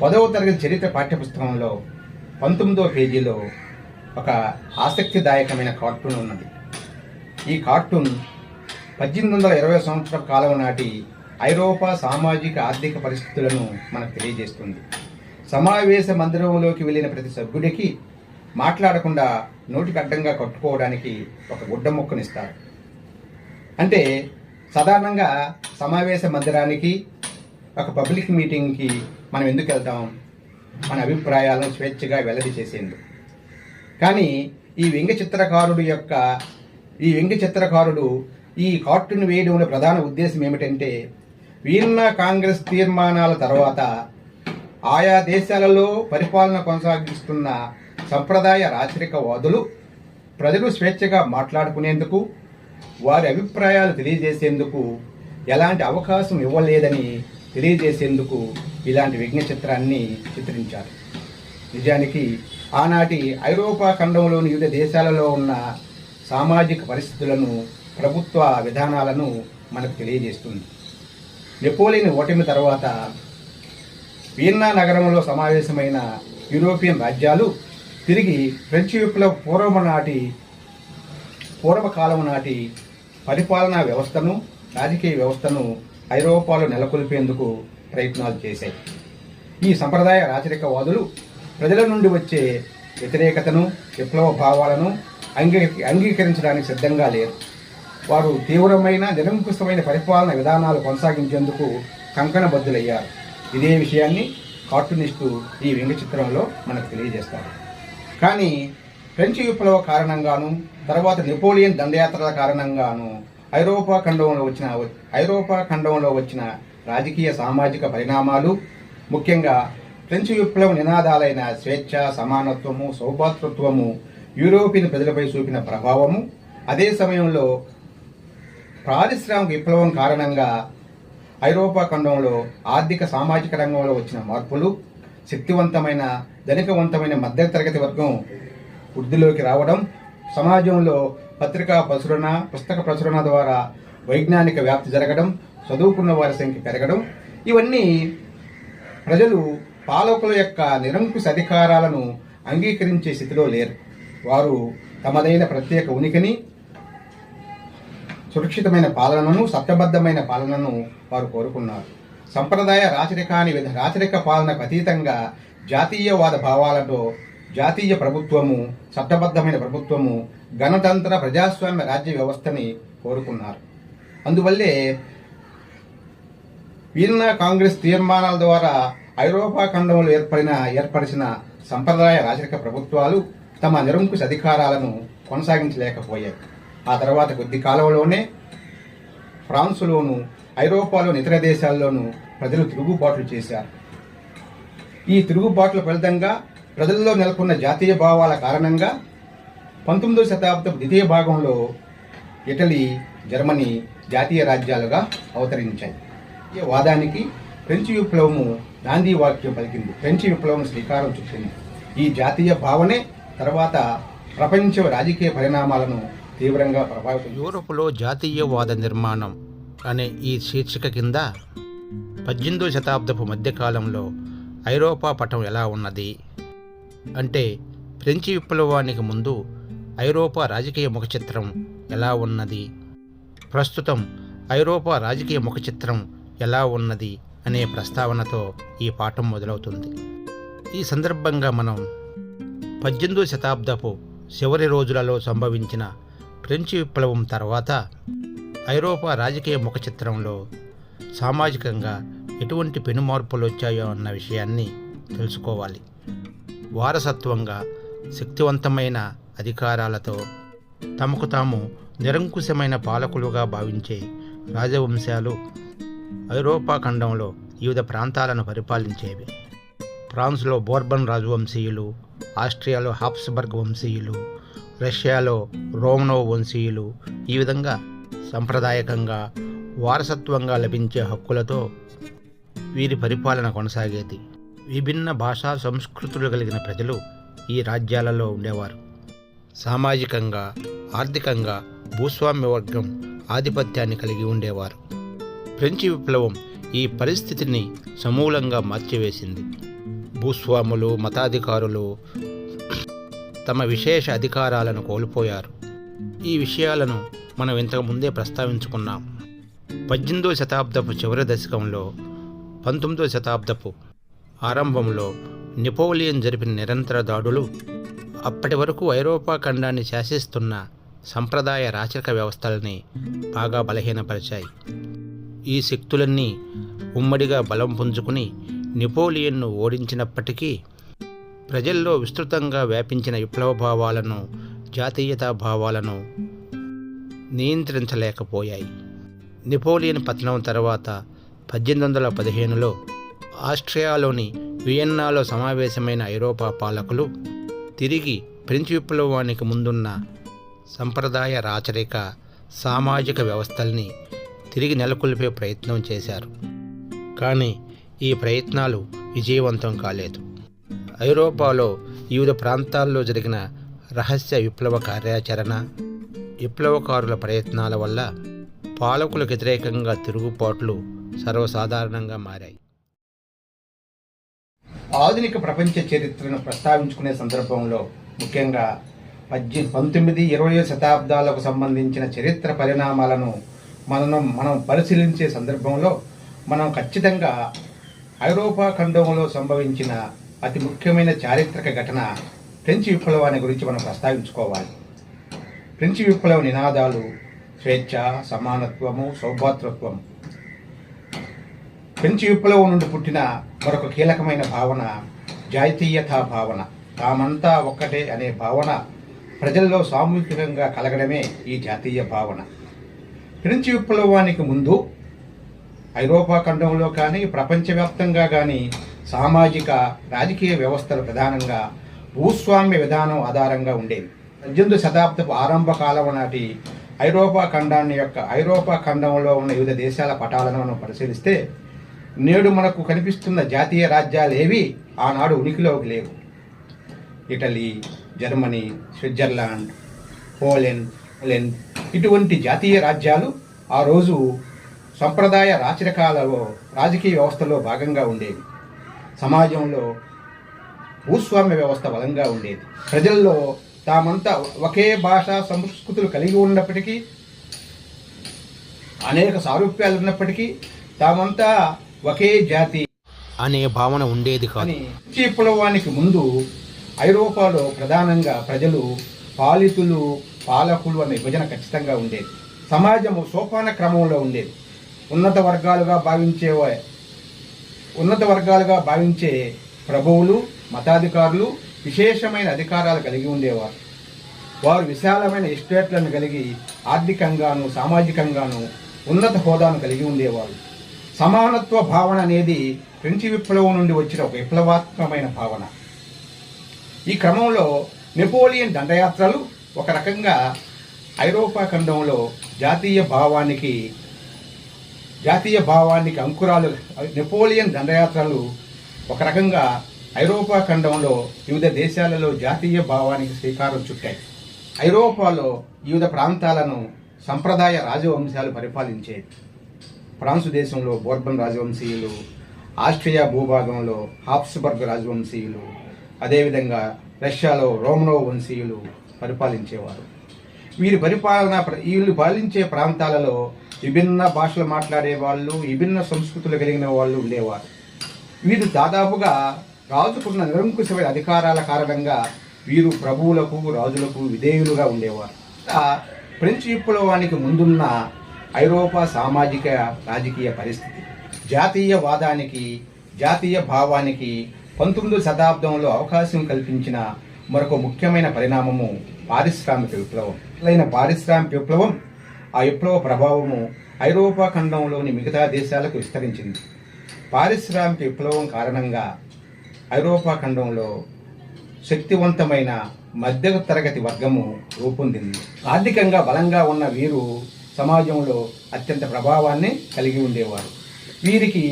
పదవ తరగతి చరిత్ర పాఠ్యపుస్తకంలో పంతొమ్మిదవ పేజీలో ఒక ఆసక్తిదాయకమైన కార్టూన్ ఉన్నది. ఈ కార్టూన్ పద్దెనిమిది వందల ఇరవై సంవత్సరం కాలం నాటి ఐరోపా సామాజిక ఆర్థిక పరిస్థితులను మనకు తెలియజేస్తుంది. సమావేశ మందిరంలోకి వెళ్ళిన ప్రతి సభ్యుడికి మాట్లాడకుండా నోటికి అడ్డంగా కట్టుకోవడానికి ఒక గుడ్డ ముక్కనిస్తారు. అంటే సాధారణంగా సమావేశ మందిరానికి ఒక పబ్లిక్ మీటింగ్కి మనం ఎందుకు వెళ్తాం? మన అభిప్రాయాలను స్వేచ్ఛగా వెల్లడి చేసేందుకు. కానీ ఈ వ్యంగ్య చిత్రకారుడు యొక్క ఈ వ్యంగ్య చిత్రకారుడు ఈ కార్టూన్ వేయడంలో ప్రధాన ఉద్దేశం ఏమిటంటే వీర్నా కాంగ్రెస్ తీర్మానాల తర్వాత ఆయా దేశాలలో పరిపాలన కొనసాగిస్తున్న సంప్రదాయ రాచరికవాదులు ప్రజలు స్వేచ్ఛగా మాట్లాడుకునేందుకు వారి అభిప్రాయాలు తెలియజేసేందుకు ఎలాంటి అవకాశం ఇవ్వలేదని తెలియజేసేందుకు ఇలాంటి విఘ్న చిత్రాన్ని చిత్రించారు. నిజానికి ఆనాటి ఐరోపా ఖండంలోని వివిధ దేశాలలో ఉన్న సామాజిక పరిస్థితులను ప్రభుత్వ విధానాలను మనకు తెలియజేస్తుంది. నెపోలియన్ ఓటమి తర్వాత వియన్నా నగరంలో సమావేశమైన యూరోపియన్ రాజ్యాలు తిరిగి ఫ్రెంచ్ విప్లవ పూర్వము నాటి పూర్వకాలం నాటి పరిపాలనా వ్యవస్థను రాజకీయ వ్యవస్థను ఐరోపాలో నెలకొల్పేందుకు ప్రయత్నాలు చేశాయి. ఈ సంప్రదాయ రాచరికవాదులు ప్రజల నుండి వచ్చే వ్యతిరేకతను విప్లవ భావాలను అంగీ అంగీకరించడానికి సిద్ధంగా లేరు. వారు తీవ్రమైన నిరంకుశమైన పరిపాలన విధానాలు కొనసాగించేందుకు కంకణబద్దులయ్యారు ఇదే విషయాన్ని కార్టూనిస్టు ఈ వ్యంగ్య చిత్రంలో మనకు తెలియజేస్తారు. కానీ ఫ్రెంచ్ విప్లవ కారణంగాను తర్వాత నెపోలియన్ దండయాత్రల కారణంగాను ఐరోపా ఖండంలో వచ్చిన ఐరోపా ఖండంలో వచ్చిన రాజకీయ సామాజిక పరిణామాలు ముఖ్యంగా ఫ్రెంచ్ విప్లవ నినాదాలైన స్వేచ్ఛ సమానత్వము సౌభాతృత్వము యూరోపియన్ ప్రజలపై చూపిన ప్రభావము. అదే సమయంలో పారిశ్రామిక విప్లవం కారణంగా ఐరోపా ఖండంలో ఆర్థిక సామాజిక రంగంలో వచ్చిన మార్పులు శక్తివంతమైన ధనికవంతమైన మధ్యతరగతి వర్గం వృద్ధిలోకి రావడం సమాజంలో పత్రికా ప్రచురణ పుస్తక ప్రచురణ ద్వారా వైజ్ఞానిక వ్యాప్తి జరగడం చదువుకున్న వారి సంఖ్య పెరగడం ఇవన్నీ ప్రజలు పాలకుల యొక్క నిరంకుశ అధికారాలను అంగీకరించే స్థితిలో లేరు. వారు తమదైన ప్రత్యేక ఉనికిని సురక్షితమైన పాలనను చట్టబద్ధమైన పాలనను వారు కోరుకున్నారు. సంప్రదాయ రాచరికాని విధ రాచరిక పాలనకు అతీతంగా జాతీయవాద భావాలతో జాతీయ ప్రభుత్వము చట్టబద్ధమైన ప్రభుత్వము గణతంత్ర ప్రజాస్వామ్య రాజ్య వ్యవస్థని కోరుకున్నారు. అందువల్లే వీర్నా కాంగ్రెస్ తీర్మానాల ద్వారా ఐరోపా ఖండంలో ఏర్పడిన ఏర్పరిచిన సంప్రదాయ రాజరిక ప్రభుత్వాలు తమ నిరంకుశ అధికారాలను కొనసాగించలేకపోయాయి. ఆ తర్వాత కొద్ది కాలంలోనే ఫ్రాన్సులోను ఐరోపాలోని ఇతర దేశాల్లోనూ ప్రజలు తిరుగుబాట్లు చేశారు. ఈ తిరుగుబాట్ల ఫలితంగా ప్రజల్లో నెలకొన్న జాతీయ భావాల కారణంగా పంతొమ్మిదవ శతాబ్దపు ద్వితీయ భాగంలో ఇటలీ జర్మనీ జాతీయ రాజ్యాలుగా అవతరించాయి. ఈ వాదానికి ఫ్రెంచ్ విప్లవము గాంధీ వాక్యం పలికింది. ఫ్రెంచ్ విప్లవం శ్రీకారం చుట్టింది. ఈ జాతీయ భావనే తర్వాత ప్రపంచ రాజకీయ పరిణామాలను తీవ్రంగా ప్రభావితం యూరోప్లో జాతీయవాద నిర్మాణం అనే ఈ శీర్షిక కింద పద్దెనిమిదో శతాబ్దపు మధ్యకాలంలో ఐరోపా పటం ఎలా ఉన్నది? అంటే ఫ్రెంచి విప్లవానికి ముందు ఐరోపా రాజకీయ ముఖచిత్రం ఎలా ఉన్నది? ప్రస్తుతం ఐరోపా రాజకీయ ముఖచిత్రం ఎలా ఉన్నది అనే ప్రస్తావనతో ఈ పాఠం మొదలవుతుంది. ఈ సందర్భంగా మనం పద్దెనిమిదో శతాబ్దపు చివరి రోజులలో సంభవించిన ఫ్రెంచ్ విప్లవం తర్వాత ఐరోపా రాజకీయ ముఖచిత్రంలో సామాజికంగా ఎటువంటి పెనుమార్పులు వచ్చాయో అన్న విషయాన్ని తెలుసుకోవాలి. వారసత్వంగా శక్తివంతమైన అధికారాలతో తమకు తాము నిరంకుశమైన పాలకులుగా భావించే రాజవంశాలు ఐరోపా ఖండంలో వివిధ ప్రాంతాలను పరిపాలించేవి. ఫ్రాన్స్లో బోర్బన్ రాజవంశీయులు ఆస్ట్రియాలో హాప్స్బర్గ్ వంశీయులు రష్యాలో రోమనో వంశీయులు ఈ విధంగా సంప్రదాయకంగా వారసత్వంగా లభించే హక్కులతో వీరి పరిపాలన కొనసాగేది. విభిన్న భాషా సంస్కృతులు కలిగిన ప్రజలు ఈ రాజ్యాలలో ఉండేవారు. సామాజికంగా ఆర్థికంగా భూస్వామ్య వర్గం ఆధిపత్యాన్ని కలిగి ఉండేవారు. ఫ్రెంచి విప్లవం ఈ పరిస్థితిని సమూలంగా మార్చివేసింది. భూస్వాములు మతాధికారులు తమ విశేష అధికారాలను కోల్పోయారు. ఈ విషయాలను మనం ఇంతకుముందే ప్రస్తావించుకున్నాం. పద్దెనిమిదవ శతాబ్దపు చివరి దశకంలో పంతొమ్మిదవ శతాబ్దపు ఆరంభంలో నెపోలియన్ జరిపిన నిరంతర దాడులు అప్పటి వరకు ఐరోపా ఖండాన్ని శాసిస్తున్న సంప్రదాయ రాచరిక వ్యవస్థలని బాగా బలహీనపరిచాయి. ఈ శక్తులన్నీ ఉమ్మడిగా బలం పుంజుకుని నెపోలియన్ను ఓడించినప్పటికీ ప్రజల్లో విస్తృతంగా వ్యాపించిన విప్లవ భావాలను జాతీయతా భావాలను నియంత్రించలేకపోయాయి. నెపోలియన్ పతనం తర్వాత పద్దెనిమిది వందల పదిహేనులో ఆస్ట్రియాలోని వియన్నాలో సమావేశమైన ఐరోపా పాలకులు తిరిగి ఫ్రెంచ్ విప్లవానికి ముందున్న సంప్రదాయ రాచరిక సామాజిక వ్యవస్థల్ని తిరిగి నెలకొల్పే ప్రయత్నం చేశారు. కానీ ఈ ప్రయత్నాలు విజయవంతం కాలేదు. ఐరోపాలో వివిధ ప్రాంతాల్లో జరిగిన రహస్య విప్లవ కార్యాచరణ విప్లవకారుల ప్రయత్నాల వల్ల పాలకులకు వ్యతిరేకంగా తిరుగుబాట్లు సర్వసాధారణంగా మారాయి. ఆధునిక ప్రపంచ చరిత్రను ప్రస్తావించుకునే సందర్భంలో ముఖ్యంగా పద్దె పంతొమ్మిది ఇరవై శతాబ్దాలకు సంబంధించిన చరిత్ర పరిణామాలను మనం మనం పరిశీలించే సందర్భంలో మనం ఖచ్చితంగా ఐరోపా ఖండంలో సంభవించిన అతి ముఖ్యమైన చారిత్రక ఘటన ఫ్రెంచ్ విప్లవాన్ని గురించి మనం ప్రస్తావించుకోవాలి. ఫ్రెంచ్ విప్లవ నినాదాలు స్వేచ్ఛ సమానత్వము సౌభాతృత్వం ఫ్రెంచ్ విప్లవం నుండి పుట్టిన మరొక కీలకమైన భావన జాతీయతా భావన. తామంతా ఒక్కటే అనే భావన ప్రజల్లో సామూహికంగా కలగడమే ఈ జాతీయ భావన. ఫ్రెంచ్ విప్లవానికి ముందు ఐరోపా ఖండంలో కానీ ప్రపంచవ్యాప్తంగా కానీ సామాజిక రాజకీయ వ్యవస్థలు ప్రధానంగా భూస్వామ్య విధానం ఆధారంగా ఉండేవి. పద్దెనిమిది శతాబ్దపు ఆరంభ కాలం నాటి ఐరోపా ఖండాన్ని యొక్క ఐరోపా ఖండంలో ఉన్న వివిధ దేశాల పటాలను మనం పరిశీలిస్తే నేడు మనకు కనిపిస్తున్న జాతీయ రాజ్యాలు ఏవి? ఆనాడు ఉనికిలోకి లేవు. Italy Germany Switzerland Poland Poland ఇటువంటి జాతీయ రాజ్యాలు ఆ రోజు సంప్రదాయ రాచరికాలలో రాజకీయ వ్యవస్థలో భాగంగా ఉండేవి. సమాజంలో భూస్వామ్య వ్యవస్థ బలంగా ఉండేది. ప్రజల్లో తామంతా ఒకే భాష సంస్కృతులు కలిగి ఉన్నప్పటికీ అనేక సారూప్యాలు ఉన్నప్పటికీ తామంతా ఒకే జాతి అనే భావన ఉండేది కానీ విప్లవానికి ముందు ఐరోపాలో ప్రధానంగా ప్రజలు పాలితులు పాలకులు అనే విభజన ఖచ్చితంగా ఉండేది. సమాజము సోపాన క్రమంలో ఉండేది. ఉన్నత వర్గాలుగా భావించే ఉన్నత వర్గాలుగా భావించే ప్రభువులు మతాధికారులు విశేషమైన అధికారాలు కలిగి ఉండేవారు. వారు విశాలమైన ఎస్టేట్లను కలిగి ఆర్థికంగాను సామాజికంగాను ఉన్నత హోదాను కలిగి ఉండేవారు. సమానత్వ భావన అనేది ఫ్రెంచి విప్లవం నుండి వచ్చిన ఒక విప్లవాత్మకమైన భావన. ఈ క్రమంలో నెపోలియన్ దండయాత్రలు ఒక రకంగా ఐరోపా ఖండంలో జాతీయ భావానికి జాతీయ భావానికి అంకురాలు నెపోలియన్ దండయాత్రలు ఒక రకంగా ఐరోపా ఖండంలో వివిధ దేశాలలో జాతీయ భావానికి శ్రీకారం చుట్టాయి. ఐరోపాలో వివిధ ప్రాంతాలను సంప్రదాయ రాజవంశాలు పరిపాలించేవి ఫ్రాన్సు దేశంలో బోర్బన్ రాజవంశీయులు ఆస్ట్రియా భూభాగంలో హాప్స్బర్గ్ రాజవంశీయులు అదేవిధంగా రష్యాలో రోమనో వంశీయులు పరిపాలించేవారు. వీరి పరిపాలన వీళ్ళు పాలించే ప్రాంతాలలో విభిన్న భాషలు మాట్లాడే వాళ్ళు విభిన్న సంస్కృతులు కలిగిన వాళ్ళు ఉండేవారు. వీరు దాదాపుగా రాజుకున్న నిరంకుశమైన అధికారాల కారణంగా వీరు ప్రభువులకు రాజులకు విధేయులుగా ఉండేవారు. ఫ్రెంచ్ విప్లవానికి ముందున్న ఐరోపా సామాజిక రాజకీయ పరిస్థితి. జాతీయవాదానికి జాతీయ భావానికి పంతొమ్మిదో శతాబ్దంలో అవకాశం కల్పించిన మరొక ముఖ్యమైన పరిణామము పారిశ్రామిక విప్లవం. అయిన పారిశ్రామిక విప్లవం ఆ విప్లవ ప్రభావము ఐరోపా ఖండంలోని మిగతా దేశాలకు విస్తరించింది. పారిశ్రామిక విప్లవం కారణంగా ఐరోపా ఖండంలో శక్తివంతమైన మధ్య తరగతి వర్గము రూపొందింది. ఆర్థికంగా బలంగా ఉన్న వీరు సమాజంలో అత్యంత ప్రభావాన్ని కలిగి ఉండేవారు. వీరికి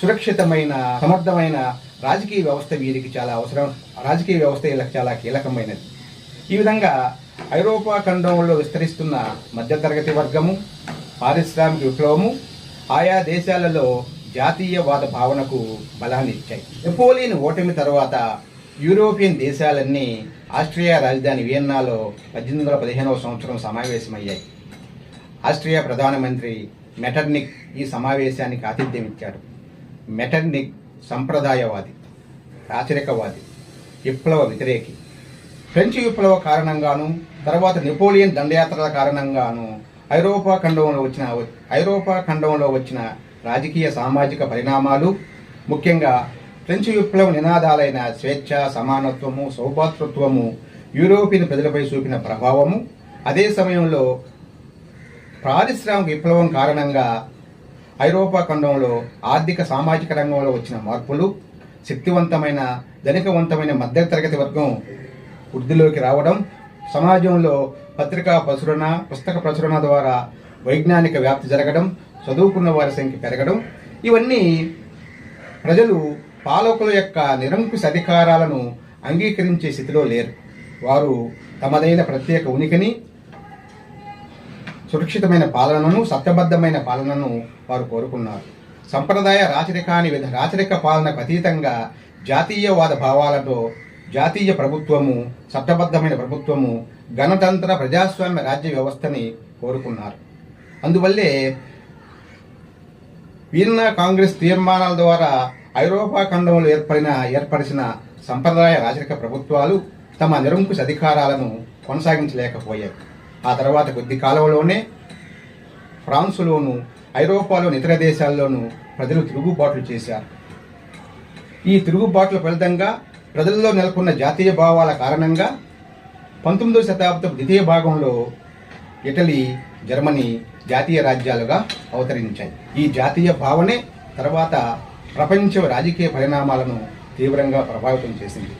సురక్షితమైన సమర్థమైన రాజకీయ వ్యవస్థ వీరికి చాలా అవసరం. రాజకీయ వ్యవస్థ వీళ్ళకి చాలా కీలకమైనది. ఈ విధంగా ఐరోపా ఖండంలో విస్తరిస్తున్న మధ్యతరగతి వర్గము పారిశ్రామిక విప్లవము ఆయా దేశాలలో జాతీయవాద భావనకు బలాన్ని ఇచ్చాయి. నెపోలియన్ ఓటమి తర్వాత యూరోపియన్ దేశాలన్నీ ఆస్ట్రియా రాజధాని వియన్నాలో పద్దెనిమిది వందల పదిహేనవ సంవత్సరం సమావేశమయ్యాయి. ఆస్ట్రియా ప్రధానమంత్రి మెటర్నిక్ ఈ సమావేశానికి ఆతిథ్యం ఇచ్చాడు మెటర్నిక్ సంప్రదాయవాది రాచరికవాది విప్లవ వ్యతిరేకి. ఫ్రెంచ్ విప్లవ కారణంగాను తర్వాత నెపోలియన్ దండయాత్రల కారణంగాను ఐరోపా ఖండంలో వచ్చిన ఐరోపా ఖండంలో వచ్చిన రాజకీయ సామాజిక పరిణామాలు ముఖ్యంగా ఫ్రెంచ్ విప్లవ నినాదాలైన స్వేచ్ఛ సమానత్వము సౌభాతృత్వము యూరోపియన్ ప్రజలపై చూపిన ప్రభావము అదే సమయంలో పారిశ్రామిక విప్లవం కారణంగా ఐరోపా ఖండంలో ఆర్థిక సామాజిక రంగంలో వచ్చిన మార్పులు శక్తివంతమైన ధనికవంతమైన మధ్యతరగతి వర్గం వృద్ధిలోకి రావడం సమాజంలో పత్రికా ప్రచురణ పుస్తక ప్రచురణ ద్వారా వైజ్ఞానిక వ్యాప్తి జరగడం చదువుకున్న వారి సంఖ్య పెరగడం ఇవన్నీ ప్రజలు పాలకుల యొక్క నిరంకుశ అధికారాలను అంగీకరించే స్థితిలో లేరు. వారు తమదైన ప్రత్యేక ఉనికిని సురక్షితమైన పాలనను సత్యబద్ధమైన పాలనను వారు కోరుకున్నారు. సంప్రదాయ రాచరికాని విధ రాచరిక పాలనకు అతీతంగా జాతీయవాద భావాలతో జాతీయ ప్రభుత్వము చట్టబద్ధమైన ప్రభుత్వము గణతంత్ర ప్రజాస్వామ్య రాజ్య వ్యవస్థని కోరుకున్నారు. అందువల్లే వీన్నా కాంగ్రెస్ తీర్మానాల ద్వారా ఐరోపా ఖండంలో ఏర్పడిన ఏర్పరిచిన సంప్రదాయ రాజరిక ప్రభుత్వాలు తమ నిరంకుశ అధికారాలను కొనసాగించలేకపోయాయి. ఆ తర్వాత కొద్ది కాలంలోనే ఫ్రాన్సులోను ఐరోపాలోని ఇతర దేశాల్లోనూ ప్రజలు తిరుగుబాట్లు చేశారు. ఈ తిరుగుబాట్ల ఫలితంగా ప్రజల్లో నెలకొన్న జాతీయ భావాల కారణంగా పంతొమ్మిదవ శతాబ్దం ద్వితీయ భాగంలో ఇటలీ జర్మనీ జాతీయ రాజ్యాలుగా అవతరించాయి. ఈ జాతీయ భావనే తర్వాత ప్రపంచ రాజకీయ పరిణామాలను తీవ్రంగా ప్రభావితం చేసింది.